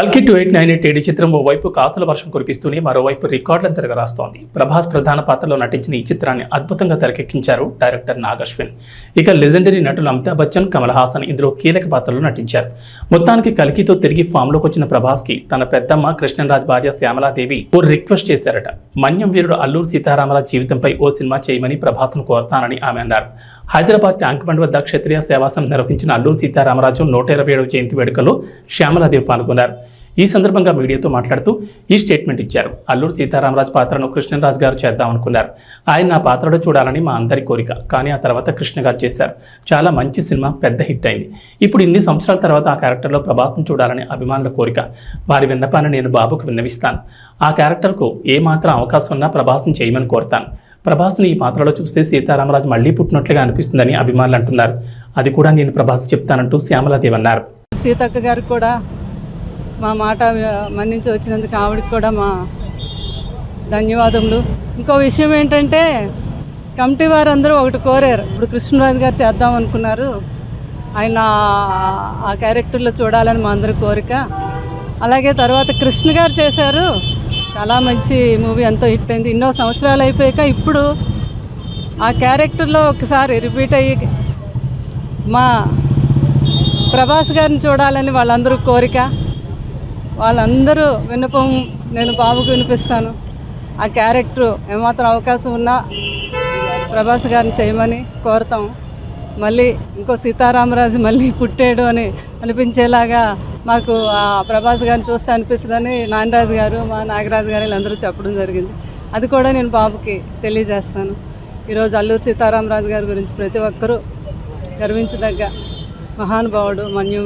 కల్కి two eight nine eight ఏడు చిత్రం ఓవైపు కాతుల వర్షం కురిపిస్తూనే మరోవైపు రికార్డులను తిరగరాస్తోంది. ప్రభాస్ ప్రధాన పాత్రలో నటించిన ఈ చిత్రాన్ని అద్భుతంగా తెరకెక్కించారు డైరెక్టర్ నాగశ్విన్. ఇక లెజెండరీ నటులు అమితాబ్ బచ్చన్ కమల్ హాసన్ ఇందులో కీలక పాత్రలో నటించారు. మొత్తానికి కల్కితో తిరిగి ఫామ్లోకి వచ్చిన ప్రభాస్కి తన పెద్దమ్మ కృష్ణరాజ్ భార్య శ్యామలాదేవి ఓ రిక్వెస్ట్ చేశారట. మన్యం వీరుడు అల్లూరు సీతారామరాజు జీవితంపై ఓ సినిమా చేయమని ప్రభాస్ను కోరుతానని ఆమె అన్నారు. హైదరాబాద్ ట్యాంక్ బండ్ వద్ద క్షత్రియ సేవాసం నిర్వహించిన అల్లూరు సీతారామరాజు నూట ఇరవై ఏడవ జయంతి వేడుకలో శ్యామలాదేవి పాల్గొన్నారు. ఈ సందర్భంగా మీడియాతో మాట్లాడుతూ ఈ స్టేట్మెంట్ ఇచ్చారు. అల్లూరు సీతారామరాజు పాత్రను కృష్ణరాజు గారు చేద్దామనుకున్నారు ఆయన నా పాత్రలో చూడాలని మా అందరి కోరిక. కానీ ఆ తర్వాత కృష్ణ గారు చేశారు. చాలా మంచి సినిమా పెద్ద హిట్ అయింది. ఇప్పుడు ఇన్ని సంవత్సరాల తర్వాత ఆ క్యారెక్టర్లో ప్రభాస్ను చూడాలని అభిమానుల కోరిక. వారి విన్నపాన్ని నేను బాబుకు విన్నవిస్తాను. ఆ క్యారెక్టర్కు ఏ మాత్రం అవకాశం ఉన్నా ప్రభాసం చేయమని కోరుతాను. ప్రభాస్ని ఈ పాత్రలో చూస్తే సీతారామరాజు మళ్ళీ పుట్టినట్లుగా అనిపిస్తుందని అభిమానులు అంటున్నారు. అది కూడా నేను ప్రభాస్ చెప్తానంటూ శ్యామలాదేవి అన్నారు. సీతక్క గారు కూడా మా మాట మన్నించి వచ్చినందుకు ఆవిడకి కూడా మా ధన్యవాదములు. ఇంకో విషయం ఏంటంటే కమిటీ వారందరూ ఒకటి కోరారు. ఇప్పుడు కృష్ణరాజు గారు చేద్దాం అనుకున్నారు. ఆయన ఆ క్యారెక్టర్లో చూడాలని మా అందరి కోరిక. అలాగే తర్వాత కృష్ణ గారు చేశారు. చాలా మంచి మూవీ ఎంతో హిట్ అయింది. ఎన్నో సంవత్సరాలు అయిపోయాక ఇప్పుడు ఆ క్యారెక్టర్లో ఒకసారి రిపీట్ అయ్యి మా ప్రభాస్ గారిని చూడాలని వాళ్ళందరూ కోరిక వాళ్ళందరూ విన్నపం నేను బాబుకు వినిపిస్తాను. ఆ క్యారెక్టర్ ఏమాత్రం అవకాశం ఉన్నా ప్రభాస్ గారిని చేయమని కోరుతాం. మళ్ళీ ఇంకో సీతారామరాజు మళ్ళీ పుట్టాడు అని అనిపించేలాగా మాకు ఆ ప్రభాస్ గారిని చూస్తే అనిపిస్తుందని నాగరాజు గారు మా నాగరాజు గారు వీళ్ళందరూ చెప్పడం జరిగింది. అది కూడా నేను బాబుకి తెలియజేస్తాను. ఈరోజు అల్లూరు సీతారామరాజు గారి గురించి ప్రతి ఒక్కరూ గర్వించదగ్గ మహానుభావుడు మన్యం